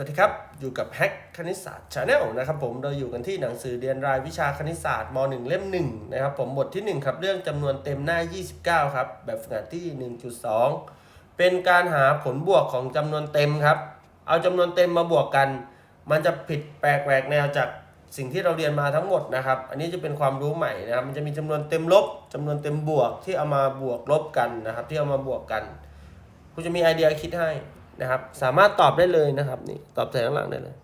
วัสดีครับ อยู่กับแฮกคณิตศาสตร์ชาแนลนะครับผมเราอยู่กันที่หนังสือเรียนรายวิชาคณิตศาสตร์ม .1 เล่ม1นะครับผมบทที่ 1 ครับเรื่องจำนวนเต็มหน้า 29 ครับ แบบฝึกหัดที่ 1.2 เป็นการหาผลบวกของจำนวนเต็มครับ เอาจำนวนเต็มมาบวกกัน มันจะผิดแปลกแหวกแนวจากสิ่งที่เราเรียนมาทั้งหมดนะครับ อันนี้จะเป็นความรู้ใหม่นะครับมันจะมีจำนวนเต็มลบจำนวนเต็มบวกที่เอามาบวกลบกันนะครับ ที่เอามาบวกกันคุณจะมีไอเดียคิดให้ นะครับ สามารถตอบได้เลยนะครับนี่ตอบใส่ข้างหลังได้เลย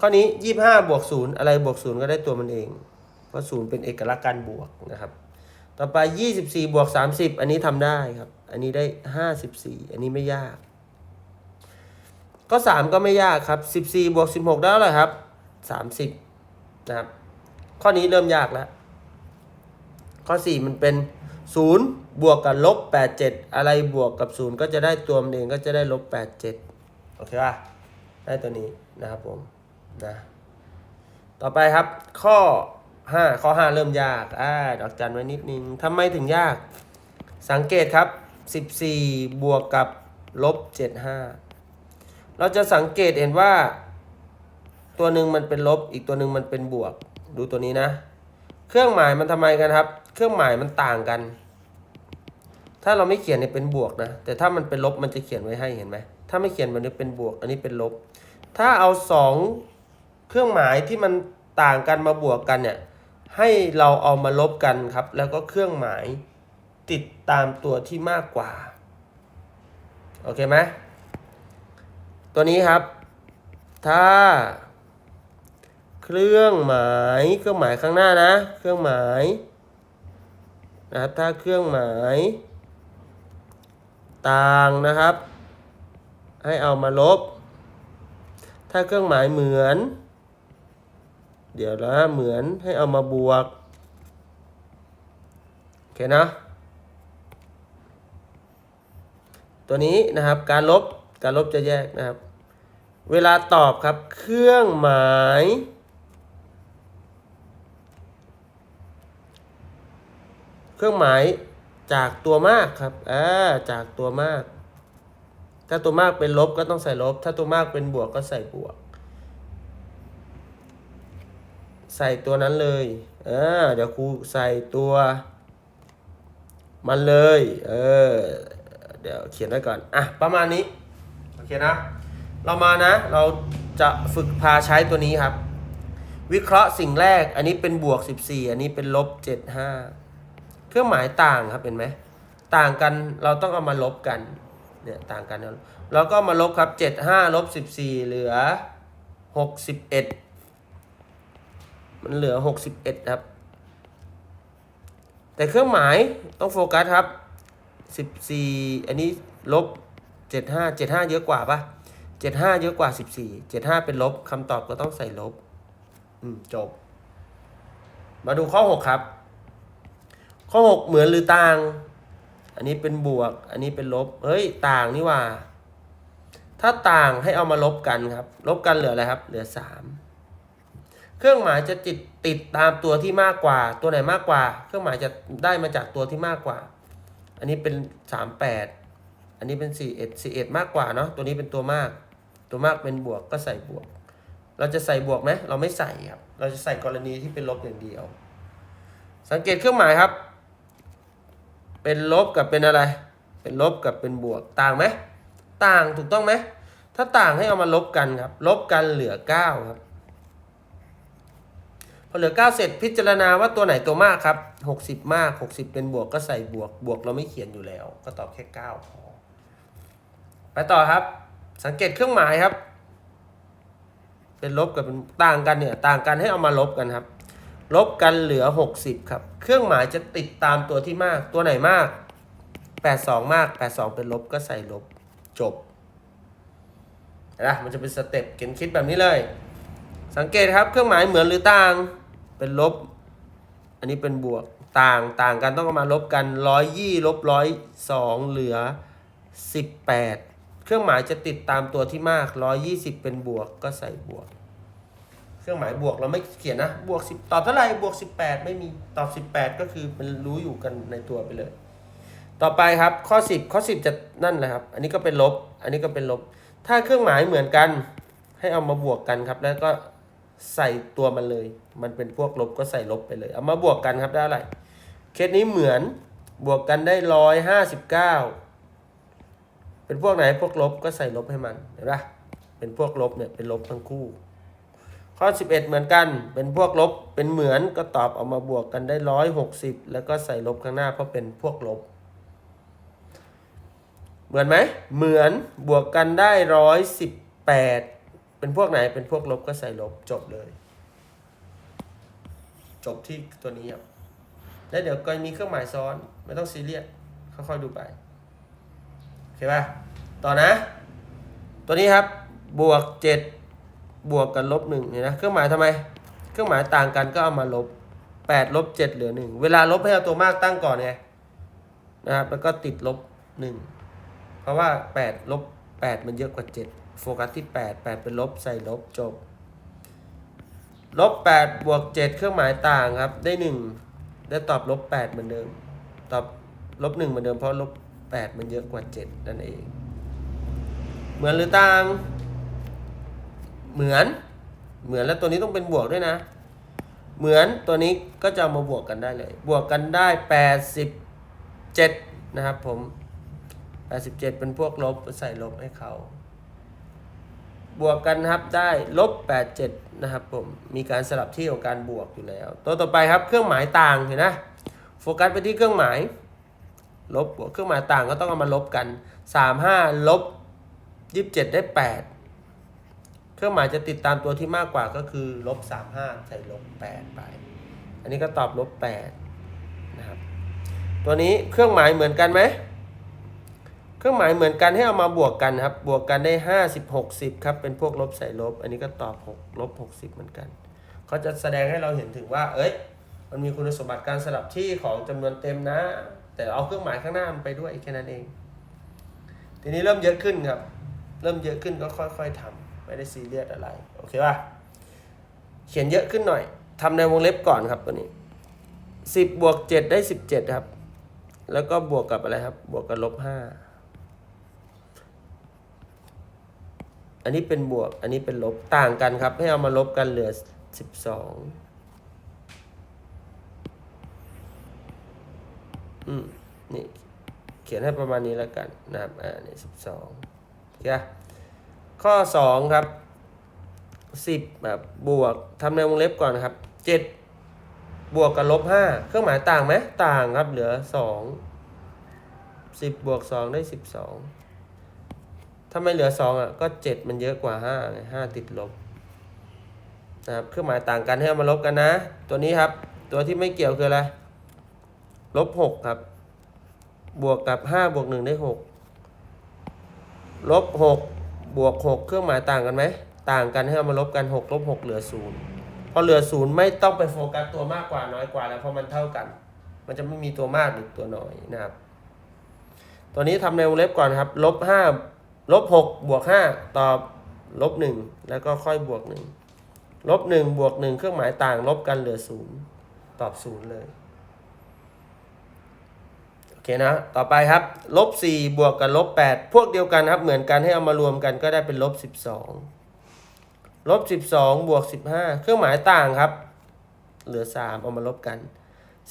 ข้อนี้25บวก0อะไรบวก0ก็ได้ตัวมันเอง เพราะ0เป็นเอกลักษณ์การบวกนะครับ ต่อไป24บวก30อันนี้ทำได้ครับ อันนี้ได้54อันนี้ไม่ยาก ก็3ก็ไม่ยากครับ14บวก16ได้เท่าไหร่ครับ30นะครับ ข้อนี้เริ่มยากแล้ว ข้อ4มันเป็น 0 บวกกับลบ 87 อะไรบวกกับ 0 ก็จะได้ตัวมันเองก็จะได้ลบ 87 โอเคป่ะได้ตัวนี้นะครับผมนะต่อไปครับข้อ 5 ข้อ 5 เริ่มยากอ่าดอกจันไว้นิดนึงทำไมถึงยาก สังเกตครับ 14 บวกกับลบ 75 เราจะสังเกตเห็นว่า ตัวหนึ่งมันเป็นลบอีกตัวหนึ่งมันเป็นบวก ดูตัวนี้นะ เครื่องหมายมันทำไมกันครับ เครื่องหมายมันต่างกัน ถ้าเราไม่เขียนเนี่ยเป็นบวกนะ แต่ถ้ามันเป็นลบมันจะเขียนไว้ให้เห็นไหม ถ้าไม่เขียนมันจะเป็นบวก อันนี้เป็นลบ ถ้าเอาสองเครื่องหมายที่มันต่างกันมาบวกกันเนี่ย ให้เราเอามาลบกันครับ แล้วก็เครื่องหมายติดตามตัวที่มากกว่า โอเคไหม ตัวนี้ครับ ถ้า เครื่องหมายเครื่องหมายข้างหน้านะ เครื่องหมายนะครับถ้าเครื่องหมาย ต่างนะครับ ให้เอามาลบ ถ้าเครื่องหมายเหมือน เดี๋ยวนะเหมือนให้เอามาบวกโอเคนะ ตัวนี้นะครับการลบการลบจะแยกนะครับ เวลาตอบครับเครื่องหมายเครื่องหมาย จากตัวมากครับอ่าจากตัวมาก ถ้าตัวมากเป็นลบก็ต้องใส่ลบ ถ้าตัวมากเป็นบวกก็ใส่บวก ใส่ตัวนั้นเลยอ่าเดี๋ยวครูใส่ตัว มันเลย เออ เดี๋ยวเขียนไว้ก่อน อะ ประมาณนี้ โอเคนะ เรามานะ เราจะฝึกพาใช้ตัวนี้ครับ วิเคราะห์สิ่งแรก อันนี้เป็นบวก 14 อันนี้เป็นลบ 75 เครื่องหมายต่างครับเห็นไหมต่างกันเราต้องเอามาลบกันเนี่ยต่างกันเราก็มาลบครับ 75ลบ14 เหลือ 61 มันเหลือ 61 ครับ แต่เครื่องหมายต้องโฟกัสครับ 14 อันนี้ลบ 75 75 เยอะกว่าปะ75 เยอะกว่า 14 75 เป็นลบคำตอบก็ต้องใส่ลบ อืม จบ มาดูข้อ 6 ครับ ข้อ6เหมือนหรือต่าง อันนี้เป็นบวก อันนี้เป็นลบ เฮ้ย ต่างนี่ว่า ถ้าต่างให้เอามาลบกันครับ ลบกันเหลืออะไรครับ เหลือ3เครื่องหมายจะติดติดตามตัวที่มากกว่า ตัวไหนมากกว่า เครื่องหมายจะได้มาจากตัวที่มากกว่า อันนี้เป็น38อันนี้เป็น41 41มากกว่าเนาะ ตัวนี้เป็นตัวมาก ตัวมากเป็นบวกก็ใส่บวก เราจะใส่บวกไหมเราไม่ใส่ครับ เราจะใส่กรณีที่เป็นลบอย่างเดียว สังเกตเครื่องหมายครับ เป็นลบกับเป็นอะไร เป็นลบกับเป็นบวกต่างไหมต่างถูกต้องไหมถ้าต่างให้เอามาลบกันครับ ลบกันเหลือ 9 ครับพอเหลือ 9 เสร็จพิจารณาว่าตัวไหนตัวมากครับ 60 มาก 60 เป็นบวกก็ใส่บวกบวกเราไม่เขียนอยู่แล้ว ก็ตอบแค่ 9 พอ ไปต่อครับ สังเกตเครื่องหมายครับ เป็นลบกับเป็นต่างกันเนี่ย ต่างกันให้เอามาลบกันครับ ลบกันเหลือ 60 ครับ เครื่องหมายจะติดตามตัวที่มาก ตัวไหนมาก 82 มาก 82 เป็นลบก็ใส่ลบ จบนะมันจะเป็นสเต็ปเขียนคิดแบบนี้เลย สังเกตครับ เครื่องหมายเหมือนหรือต่าง เป็นลบ อันนี้เป็นบวก ต่าง ต่างกันต้องมาลบกันร้อยยี่ลบร้อยสองเหลือสิบแปดเครื่องหมายจะติดตามตัวที่มากร้อยยี่สิบเป็นบวกก็ใส่บวก ครื่องหมายบวกเราไม่เขียนนะ บวกสิบตอบเท่าไหร่บวกสิบแปดไม่มีตอบสิบแปดก็คือมันรู้อยู่กันในตัวไปเลย ต่อไปครับข้อสิบข้อสิบจะนั่นแหละครับ อันนี้ก็เป็นลบ อันนี้ก็เป็นลบ ถ้าเครื่องหมายเหมือนกัน ให้เอามาบวกกันครับ แล้วก็ใส่ตัวมันเลย มันเป็นพวกลบก็ใส่ลบไปเลย เอามาบวกกันครับได้อะไรเคสนี้เหมือนบวกกันได้ร้อยห้าสิบเก้าเป็นพวกไหนพวกลบก็ใส่ลบให้มันเห็นปะเป็นพวกลบเนี่ยเป็นลบทั้งคู่ ข้อ 11 เหมือนกัน เป็นพวกลบ เป็นเหมือนก็ตอบเอามาบวกกันได้ร้อยหกสิบแล้วก็ใส่ลบข้างหน้าเพราะเป็นพวกลบ เหมือนไหม เหมือนบวกกันได้ร้อยสิบแปดเป็นพวกไหน เป็นพวกลบก็ใส่ลบจบเลย จบที่ตัวนี้ครับ แล้วเดี๋ยวก็มีเครื่องหมายซ้อน ไม่ต้องซีเรียส ค่อยๆดูไป โอเคป่ะ ต่อนะ ตัวนี้ครับ บวกเจ็ด บวกกันลบหนึ่งเนี่ยนะเครื่องหมายทำไม เครื่องหมายต่างกันก็เอามาลบแปดลบเจ็ดเหลือหนึ่งเวลาลบให้เอาตัวมากตั้งก่อนไงนะครับแล้วก็ติดลบหนึ่งเพราะว่าแปดลบแปดมันเยอะกว่าเจ็ดโฟกัสที่แปดแปดเป็นลบใส่ลบจบลบแปดบวกเจ็ดเครื่องหมายต่างครับได้หนึ่งได้ตอบลบแปดเหมือนเดิม ตอบลบหนึ่งเหมือนเดิมเพราะลบแปดมันเยอะกว่าเจ็ดนั่นเอง เหมือนหรือต่าง เหมือน เหมือนแล้วตัวนี้ต้องเป็นบวกด้วยนะ เหมือนตัวนี้ก็จะมาบวกกันได้เลย บวกกันได้แปดสิบเจ็ดนะครับผม 87 เป็นพวกลบใส่ลบให้เขาบวกกันครับได้ลบ87 นะครับผม มีการสลับที่ของการบวกอยู่แล้ว ตัวต่อไปครับเครื่องหมายต่างเห็นนะโฟกัสไปที่เครื่องหมายลบบวกเครื่องหมายต่างก็ต้องเอามาลบกัน 35 ลบ 27 ได้ 8 เครื่องหมายจะติดตามตัวที่มากกว่าก็คือลบ35ใส่ลบ8ไป อันนี้ก็ตอบลบ8นะครับ ตัวนี้เครื่องหมายเหมือนกันไหม เครื่องหมายเหมือนกันให้เอามาบวกกันครับ บวกกันได้50 60ครับ เป็นพวกลบใส่ลบ อันนี้ก็ตอบ6ลบ60เหมือนกันเขาจะแสดงให้เราเห็นถึงว่า เอ้ย มันมีคุณสมบัติการสลับที่ของจำนวนเต็มนะ แต่เอาเครื่องหมายข้างหน้ามันไปด้วยแค่นั้นเอง ทีนี้เริ่มเยอะขึ้นครับ เริ่มเยอะขึ้นก็ค่อย ๆทำ ไม่ได้ซีเรียสอะไร โอเคป่ะ เขียนเยอะขึ้นหน่อยทำในวงเล็บก่อนครับตัวนี้10บวก7ได้17ครับ แล้วก็บวกกับอะไรครับ บวกกับลบ5อันนี้เป็นบวก อันนี้เป็นลบต่างกันครับ ให้เอามาลบกันเหลือสิบสองอืมนี่เขียนให้ประมาณนี้แล้วกันนะครับ อ่า นี่สิบสองโอเคอะ ข้อสองครับสิบแบบบวกทำในวงเล็บก่อนนะครับเจ็ดบวกกับลบห้าเครื่องหมายต่างไหมต่างครับ เหลือสองสิบบวกสองได้สิบสองถ้าไม่เหลือสองอะ ก็เจ็ดมันเยอะกว่าห้าไงห้าติดลบนะครับเครื่องหมายต่างกันให้เอามาลบกันนะ ตัวนี้ครับ ตัวที่ไม่เกี่ยวคืออะไรลบหกครับ บวกกับห้าบวกหนึ่งได้หกลบหก บวกหกเครื่องหมายต่างกันไหม ต่างกันให้เอามาลบกันหกลบหกเหลือศูนย์พอเหลือศูนย์ไม่ต้องไปโฟกัสตัวมากกว่าน้อยกว่าแล้วเพราะมันเท่ากัน มันจะไม่มีตัวมากหรือตัวน้อยนะครับ ตัวนี้ทำในวงเล็บก่อนครับลบห้าลบหกบวกห้าตอบลบหนึ่งแล้วก็ค่อยบวกหนึ่งลบหนึ่งบวกหนึ่งเครื่องหมายต่างลบกันเหลือศูนย์ตอบศูนย์เลย คนะ ต่อไปครับ ลบสี่บวกกับลบแปดพวกเดียวกันครับ เหมือนกันให้เอามารวมกันก็ได้เป็นลบสิบสองลบสิบสองบวกสิบห้าเครื่องหมายต่างครับ เหลือสามเอามาลบกัน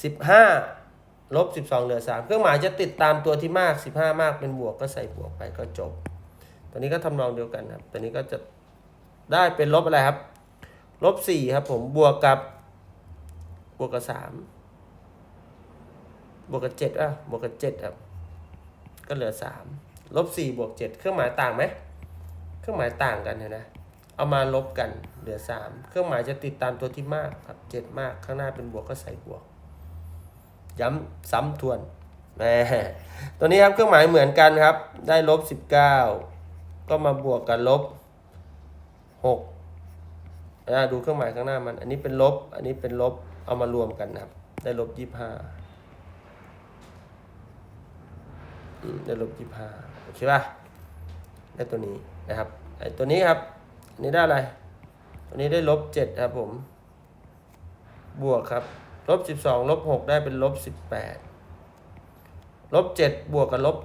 สิบห้าลบสิบสองเหลือสามเครื่องหมายจะติดตามตัวที่มากสิบห้ามากเป็นบวกก็ใส่บวกไปก็จบ ตัวนี้ก็ทำนองเดียวกันครับ ตัวนี้ก็จะได้เป็นลบอะไรครับ ลบสี่ครับผม บวกกับบวกกับสาม บวกกับเจ็ดอะบวกกับเจ็ดครับก็เหลือสามลบสี่บวกเจ็ดเครื่องหมายต่างไหมเครื่องหมายต่างกันเห็นนะเอามาลบกันเหลือสามเครื่องหมายจะติดตามตัวที่มากครับเจ็ดมากข้างหน้าเป็นบวกก็ใส่บวก ย้ำซ้ำทวนแหมตัวนี้ครับเครื่องหมายเหมือนกันครับ ได้ลบสิบเก้าก็มาบวกกับลบหกนะดูเครื่องหมายข้างหน้ามัน อันนี้เป็นลบ อันนี้เป็นลบ เอามารวมกันนะครับ ได้ลบยี่ห้า ได้ลบยี่ห้าโอเคป่ะได้ตัวนี้นะครับไอ้ตัวนี้ครับอันนี้ได้อะไร ตัวนี้ได้ลบเจ็ดครับผม บวกครับลบสิบสองลบหกได้เป็นลบสิบแปดลบเจ็ดบวกกับลบ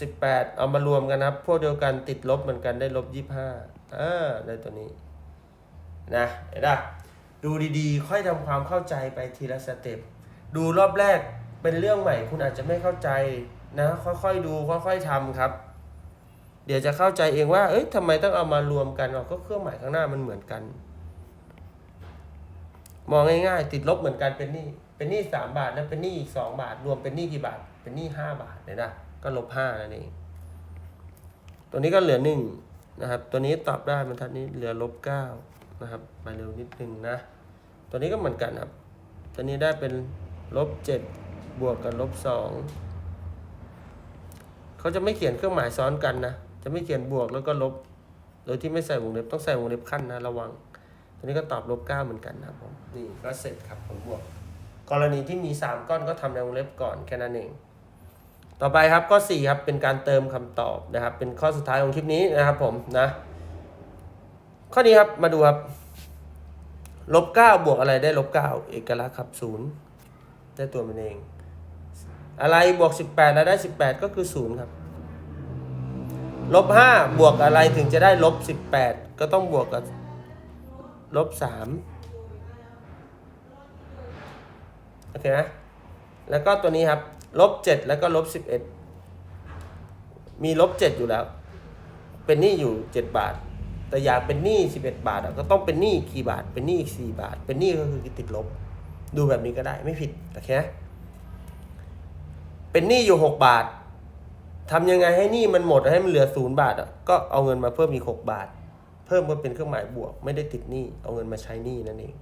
สิบแปดเอามารวมกันครับ พวกเดียวกันติดลบเหมือนกันได้ลบยี่ห้าอ่าได้ตัวนี้นะเห็นปะดูดีๆ ค่อยทำความเข้าใจไปทีละสเต็ปดูรอบแรกเป็นเรื่องใหม่คุณอาจจะไม่เข้าใจ นะค่อยๆดูค่อยๆทำครับ เดี๋ยวจะเข้าใจเองว่า เอ้ยทำไมต้องเอามารวมกันเราก็เครื่องหมายข้างหน้ามันเหมือนกัน มองง่ายๆ ติดลบเหมือนกันเป็นหนี้เป็นหนี้สามบาทแล้วเป็นหนี้อีกสองบาท รวมเป็นหนี้กี่บาท เป็นหนี้ห้าบาทเลยนะก็ลบห้านั่นเองตัวนี้ก็เหลือหนึ่งนะครับ ตัวนี้ตอบได้บรรทัดนี้เหลือลบเก้านะครับไปเร็วนิดนึงนะ ตัวนี้ก็เหมือนกันครับ ตัวนี้ได้เป็นลบเจ็ดบวกกับลบสอง เขาจะไม่เขียนเครื่องหมายซ้อนกันนะ จะไม่เขียนบวกแล้วก็ลบ โดยที่ไม่ใส่วงเล็บต้องใส่วงเล็บขั้นนะระวัง ตัวนี้ก็ตอบลบเก้าเหมือนกันนะครับผมนี่ก็เสร็จครับผลบวก กรณีที่มี3ก้อนก็ทำในวงเล็บก่อนแค่นั้นเอง ต่อไปครับข้อ4ครับเป็นการเติมคำตอบนะครับ เป็นข้อสุดท้ายของคลิปนี้นะครับผมนะข้อนี้ครับมาดูครับลบ9บวกอะไรได้ลบ9เอกลักษณ์ครับ0ได้ตัวมันเอง อะไรบวก 18 แล้วได้ 18 ก็คือ 0 ครับ ลบ 5 บวกอะไรถึงจะได้ลบ 18 ก็ต้องบวกกับลบ 3 โอเคไหมแล้วก็ตัวนี้ครับ ลบเจ็ดแล้วก็ลบสิบเอ็ดมีลบเจ็ดอยู่แล้ว เป็นหนี้อยู่เจ็ดบาท แต่อยากเป็นหนี้สิบเอ็ดบาทก็ต้องเป็นหนี้กี่บาท เป็นหนี้อีกสี่บาท เป็นหนี้ก็คือติดลบ ดูแบบนี้ก็ได้ไม่ผิด โอเคไหม เป็นหนี้อยู่หกบาททำยังไงให้หนี้มันหมดให้มันเหลือศูนย์บาทอะก็เอาเงินมาเพิ่มอีกหกบาท เพิ่มก็เป็นเครื่องหมายบวก ไม่ได้ติดหนี้เอาเงินมาใช้หนี้นั่นเอง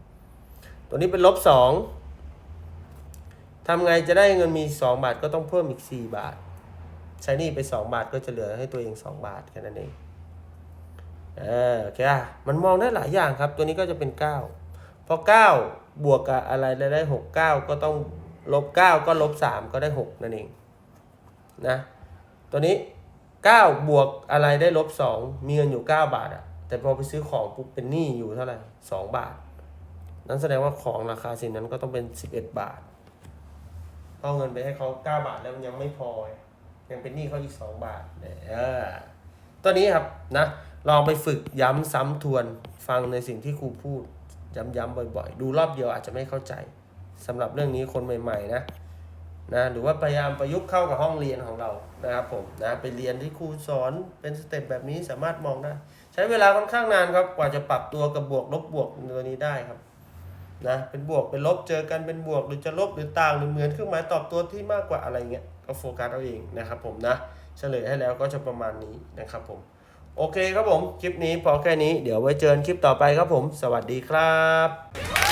ตัวนี้เป็นลบสองทำไงจะได้เงินมี2บาทก็ต้องเพิ่มอีก4บาท ใช้หนี่ไป2บาทก็จะเหลือให้ตัวเอง2บาทแค่นั้นเองเออโอเคอะมันมองได้หลายอย่างครับ ตัวนี้ก็จะเป็น9พอ9บวกกับอะไรแล้วได้6 9ก็ต้อง ลบ 9 ก็ลบ 3 ก็ได้ 6 นั่นเองนะตัวนี้ 9 บวกอะไรได้ลบ 2 มีเงินอยู่ 9 บาทอะแต่พอไปซื้อของปุ๊บเป็นหนี้อยู่เท่าไหร่ 2 บาท นั่นแสดงว่าของราคาสินนั้นก็ต้องเป็น 11 บาทเอาเงินไปให้เขาเก้าบาทแล้วมันยังไม่พอ ยังเป็นหนี้เขาอีกสองบาทเนี่ยเออตัวนี้ครับนะลองไปฝึกย้ำซ้ำทวนฟังในสิ่งที่ครูพูด ย้ำๆบ่อย ๆ ดูรอบเดียวอาจจะไม่เข้าใจ สำหรับเรื่องนี้คนใหม่ๆนะนะหรือว่าพยายามประยุกต์เข้ากับห้องเรียนของเรานะครับผมนะไปเรียนที่ครูสอนเป็นสเต็ปแบบนี้สามารถมองได้ใช้เวลาค่อนข้างนานครับกว่าจะปรับตัวกับบวกลบบวกตัวนี้ได้ครับนะเป็นบวกเป็นลบเจอกันเป็นบวกหรือจะลบหรือต่างหรือเหมือนเครื่องหมายตอบตัวที่มากกว่าอะไรเงี้ยก็โฟกัสเอาเองนะครับผมนะเฉลยให้แล้วก็จะประมาณนี้นะครับผมโอเคครับผมคลิปนี้พอแค่นี้เดี๋ยวไว้เจอกันคลิปต่อไปครับผม สวัสดีครับ